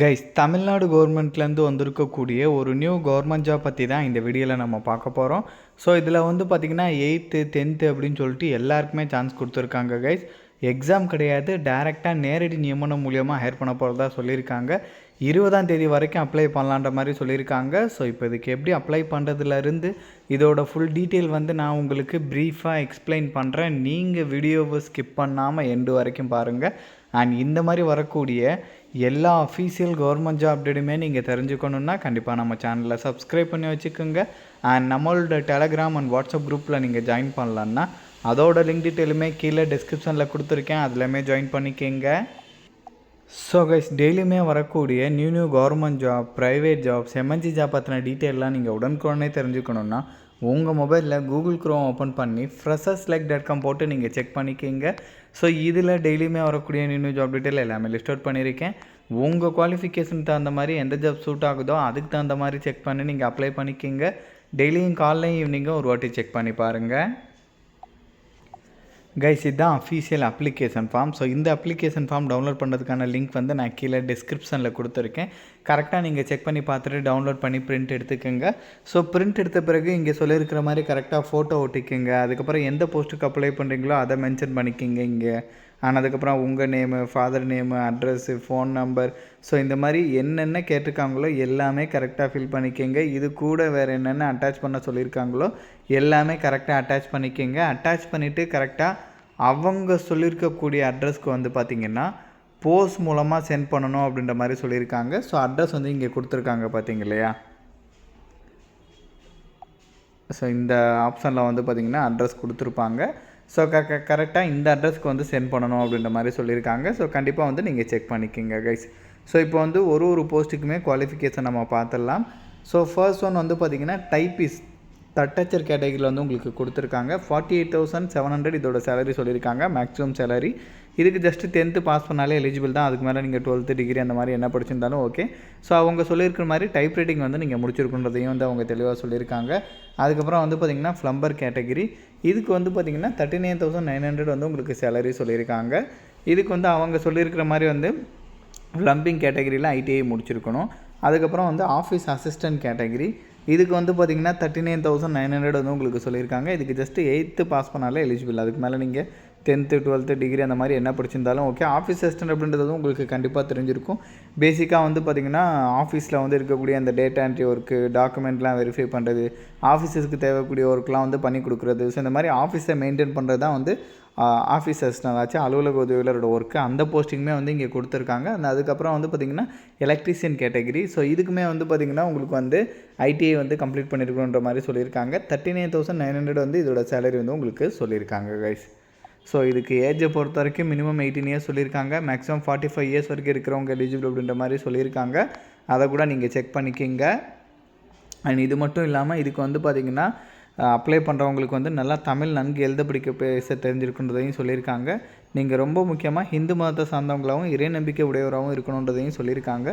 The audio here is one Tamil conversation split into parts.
கைஸ் தமிழ்நாடு கவர்மெண்ட்லேருந்து வந்திருக்கக்கூடிய ஒரு நியூ கவர்மெண்ட் ஜாப் பற்றி தான் இந்த வீடியோவில் நம்ம பார்க்க போகிறோம் ஸோ இதில் வந்து பார்த்திங்கன்னா எயித்து டென்த்து அப்படின்னு சொல்லிட்டு எல்லாருக்குமே சான்ஸ் கொடுத்துருக்காங்க கைஸ் எக்ஸாம் கிடையாது டைரெக்டாக நேரடி நியமனம் மூலியமாக ஹையர் பண்ண போகிறதா சொல்லியிருக்காங்க. இருபதாம் தேதி வரைக்கும் அப்ளை பண்ணலான்ற மாதிரி சொல்லியிருக்காங்க. ஸோ இப்போ இதுக்கு எப்படி அப்ளை பண்ணுறதுலேருந்து இதோட ஃபுல் டீட்டெயில் வந்து நான் உங்களுக்கு ப்ரீஃபாக எக்ஸ்பிளைன் பண்ணுறேன் நீங்கள் வீடியோவை ஸ்கிப் பண்ணாமல் எண்டு வரைக்கும் பாருங்கள் அண்ட் இந்த மாதிரி வரக்கூடிய எல்லா அஃபீஷியல் கவர்மெண்ட் ஜாப் அப்டேட்டுமே நீங்கள் தெரிஞ்சுக்கணுன்னா கண்டிப்பாக நம்ம சேனலில் சப்ஸ்கிரைப் பண்ணி வச்சுக்கோங்க. அண்ட் நம்மளோட டெலகிராம் அண்ட் வாட்ஸ்அப் குரூப்பில் நீங்கள் ஜாயின் பண்ணலான்னா அதோட லிங்க் டீட்டெயிலுமே கீழே டிஸ்கிரிப்ஷனில் கொடுத்துருக்கேன். அதுலேயுமே ஜாயின் பண்ணிக்கோங்க. ஸோ கைஸ் டெய்லியுமே வரக்கூடிய new new government job private jobs MNC job பற்றின டீட்டெயிலெலாம் நீங்கள் உடனுக்குடனே தெரிஞ்சுக்கணுன்னா உங்கள் மொபைலில் கூகுள் க்ரோம் ஓப்பன் பண்ணி ஃப்ரெஷர்ஸ் லைக் டாட் காம் போட்டு நீங்கள் செக் பண்ணிக்கிங்க. ஸோ இதில் டெய்லியுமே வரக்கூடிய நியூ ஜாப் டீட்டெயில் எல்லாமே லிஸ்ட் அவுட் பண்ணியிருக்கேன். உங்கள் குவாலிஃபிகேஷனுக்கு தகுந்த மாதிரி எந்த ஜாப் சூட் ஆகுதோ அதுக்கு தகுந்த மாதிரி செக் பண்ணி நீங்கள் அப்ளை பண்ணிக்கிங்க. டெய்லியும் காலையும் ஈவினிங்கும் ஒரு வாட்டி செக் பண்ணி பாருங்கள் கைஸ் இதுதான் அஃபீஷியல் அப்ளிகேஷன் ஃபார்ம் ஸோ இந்த அப்ளிகேஷன் ஃபார்ம் டவுன்லோட் பண்ணுறதுக்கான லிங்க் வந்து நான் கீழே டிஸ்கிரிப்ஷனில் கொடுத்துருக்கேன். கரெக்டாக நீங்கள் செக் பண்ணி பார்த்துட்டு டவுன்லோட் பண்ணி பிரிண்ட் எடுத்துக்கோங்க. ஸோ பிரிண்ட் எடுத்த பிறகு இங்கே சொல்லியிருக்கிற மாதிரி கரெக்டாக ஃபோட்டோ ஒட்டிக்கோங்க. அதுக்கப்புறம் எந்த போஸ்ட்டுக்கு அப்ளை பண்ணுறீங்களோ அதை மென்ஷன் பண்ணிக்கோங்க இங்கே. ஆனதுக்கப்புறம் உங்கள் name father name address phone number so இந்த மாதிரி என்னென்ன கேட்டிருக்காங்களோ எல்லாமே கரெக்டாக ஃபில் பண்ணிக்கோங்க. இது கூட வேறு என்னென்ன அட்டாச் பண்ண சொல்லியிருக்காங்களோ எல்லாமே கரெக்டாக அட்டாச் பண்ணிக்கோங்க. அட்டாச் பண்ணிவிட்டு கரெக்டாக அவங்க சொல்லியிருக்கக்கூடிய அட்ரஸ்க்கு வந்து பார்த்திங்கன்னா போஸ்ட் மூலமாக சென்ட் பண்ணணும் அப்படின்ற மாதிரி சொல்லியிருக்காங்க. ஸோ அட்ரஸ் வந்து இங்கே கொடுத்துருக்காங்க பார்த்தீங்க இல்லையா? ஸோ இந்த ஆப்ஷனில் வந்து பார்த்திங்கன்னா அட்ரஸ் கொடுத்துருப்பாங்க. ஸோ க க கரெக்டாக இந்த அட்ரஸ்க்கு வந்து சென்ட் பண்ணணும் அப்படின்ற மாதிரி சொல்லியிருக்காங்க. ஸோ கண்டிப்பாக வந்து நீங்கள் செக் பண்ணிக்கோங்க கைஸ் ஸோ இப்போ வந்து ஒரு ஒரு போஸ்ட்டுக்குமே குவாலிஃபிகேஷன் நம்ம பார்த்துடலாம். ஸோ ஃபர்ஸ்ட் ஒன் வந்து பார்த்திங்கன்னா டைப்பிஸ்ட் தட்டச்சர் கேட்டகரியில் வந்து உங்களுக்கு கொடுத்துருக்காங்க. Forty eight thousand seven hundred இதோட சேலரி சொல்லியிருக்காங்க. மேக்ஸிமம் சேலரி இதுக்கு ஜஸ்ட்டு டென்த்து பாஸ் பண்ணாலே எலிஜிபிள் தான். அதுக்கு மேலே நீங்கள் டுவெல்த்து டிகிரி அந்த மாதிரி என்ன படிச்சிருந்தாலும் ஓகே ஸோ அவங்க சொல்லியிருக்கிற மாதிரி டைப் ரைட்டிங் வந்து நீங்கள் முடிச்சிருக்குன்றதையும் வந்து அவங்க தெளிவாக சொல்லியிருக்காங்க. அதுக்கப்புறம் வந்து பார்த்திங்கன்னா ஃப்ளம்பர் கேட்டகிரி இதுக்கு வந்து பார்த்திங்கன்னா thirty nine thousand nine hundred வந்து உங்களுக்கு சேலரி சொல்லியிருக்காங்க. இதுக்கு வந்து அவங்க சொல்லியிருக்கிற மாதிரி வந்து ப்ளம்பிங் கேட்டகிரியில் ஐடிஐ முடிச்சிருக்கணும். அதுக்கப்புறம் வந்து ஆஃபீஸ் அசிஸ்டன்ட் கேட்டகிரி இதுக்கு வந்து பார்த்திங்கன்னா thirty nine thousand nine hundred வந்து உங்களுக்கு சொல்லியிருக்காங்க. இதுக்கு ஜஸ்ட்டு எயித்து பாஸ் பண்ணாலே எலிஜிபிள் அதுக்கு மேலே நீங்கள் டென்த்து டுவெல்த்து டிகிரி அந்த மாதிரி என்ன படிச்சிருந்தாலும் ஓகே ஆஃபீஸ் அசிஸ்டன்ட் அப்படின்றது உங்களுக்கு கண்டிப்பாக தெரிஞ்சிருக்கும். பேசிக்காக வந்து பார்த்திங்கன்னா ஆஃபீஸில் வந்து இருக்கக்கூடிய அந்த டேட்டா என்ட்ரி ஒர்க்கு டாக்குமெண்ட்லாம் வெரிஃபை பண்ணுறது ஆஃபீஸஸ்க்கு தேவைக்கூடிய ஒர்க்லாம் வந்து பண்ணி கொடுக்குறது. ஸோ இந்த மாதிரி ஆஃபீஸை மெயின்டைன் பண்ணுறது தான் வந்து ஆஃபீஸ் அசிஸ்டன்ட் ஆச்சு. அலுவலக உதவியாளரோட ஒர்க்கு அந்த போஸ்டிங்குமே வந்து இங்கே கொடுத்துருக்காங்க. அந்த அதுக்கப்புறம் வந்து பார்த்திங்கன்னா எலக்ட்ரிஷியன் கேட்டகிரி ஸோ இதுக்குமே வந்து பார்த்திங்கன்னா உங்களுக்கு வந்து ஐடிஐ வந்து கம்ப்ளீட் பண்ணியிருக்கணுன்ற மாதிரி சொல்லியிருக்காங்க. Thirty nine thousand nine hundred வந்து இதோட சேலரி வந்து உங்களுக்கு சொல்லியிருக்காங்க கைஸ் ஸோ இதுக்கு ஏஜை பொறுத்த வரைக்கும் மினிமம் எயிட்டீன் இயர்ஸ் சொல்லியிருக்காங்க. மேக்ஸிமம் ஃபார்ட்டி ஃபைவ் இயர்ஸ் வரைக்கும் இருக்கிறவங்க எலிஜிபிள் அப்படின்ற மாதிரி சொல்லியிருக்காங்க. அதை கூட நீங்கள் செக் பண்ணிக்கிங்க. அண்ட் இது மட்டும் இல்லாமல் இதுக்கு வந்து பார்த்திங்கன்னா அப்ளை பண்ணுறவங்களுக்கு வந்து நல்லா தமிழ் நன்கு எழுத பிடிக்க பேச தெரிஞ்சிருக்குன்றதையும் சொல்லியிருக்காங்க. நீங்கள் ரொம்ப முக்கியமாக ஹிந்து மதத்தை சார்ந்தவங்களாகவும் இறை நம்பிக்கை உடையவராகவும் இருக்கணுன்றதையும் சொல்லியிருக்காங்க.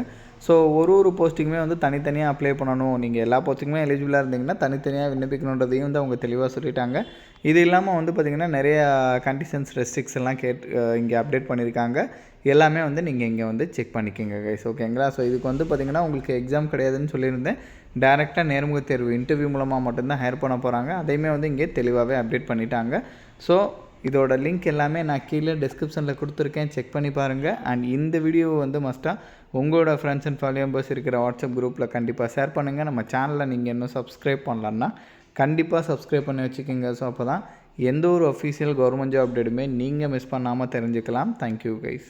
ஸோ ஒரு ஒரு போஸ்டிங்குமே வந்து தனித்தனியாக அப்ளை பண்ணணும். நீங்கள் எல்லா போஸ்டிங்குமே எலிஜிபிளாக இருந்தீங்கன்னா தனித்தனியாக விண்ணப்பிக்கணுன்றதையும் வந்து அவங்க தெளிவாக சொல்லிட்டாங்க. இது இல்லாமல் வந்து பார்த்திங்கன்னா நிறைய கண்டிஷன்ஸ் ரெஸ்ட்ரிக்ஸ் எல்லாம் கேட் இங்கே அப்டேட் பண்ணியிருக்காங்க. எல்லாமே வந்து நீங்கள் இங்கே வந்து செக் பண்ணிக்கோங்க கைஸ் ஓகேங்களா ஸோ இதுக்கு வந்து பார்த்திங்கன்னா உங்களுக்கு எக்ஸாம் கிடையாதுன்னு சொல்லியிருந்தேன். டேரெக்டாக நேர்முக தேர்வு இன்டர்வியூ மூலமாக மட்டும்தான் ஹையர் பண்ண போகிறாங்க அதையுமே வந்து இங்கே தெளிவாகவே அப்டேட் பண்ணிட்டாங்க. ஸோ இதோட லிங்க் எல்லாமே நான் கீழே டிஸ்கிரிப்ஷனில் கொடுத்துருக்கேன். செக் பண்ணி பாருங்கள் அண்ட் இந்த வீடியோவை வந்து மஸ்ட்டாக உங்களோட ஃப்ரெண்ட்ஸ் அண்ட் ஃபேமிலி மெம்பர்ஸ் இருக்கிற வாட்ஸ்அப் குரூப்பில் கண்டிப்பாக ஷேர் பண்ணுங்கள் நம்ம சேனலில் நீங்கள் இன்னும் சப்ஸ்கிரைப் பண்ணலான்னா கண்டிப்பாக சப்ஸ்கிரைப் பண்ணி வச்சுக்கோங்க. ஸோ அப்போ தான் எந்த ஒரு அஃபீஷியல் கவர்மெண்ட் ஜாப் அப்டேட்டுமே நீங்கள் மிஸ் பண்ணாமல் தெரிஞ்சுக்கலாம். Thank you guys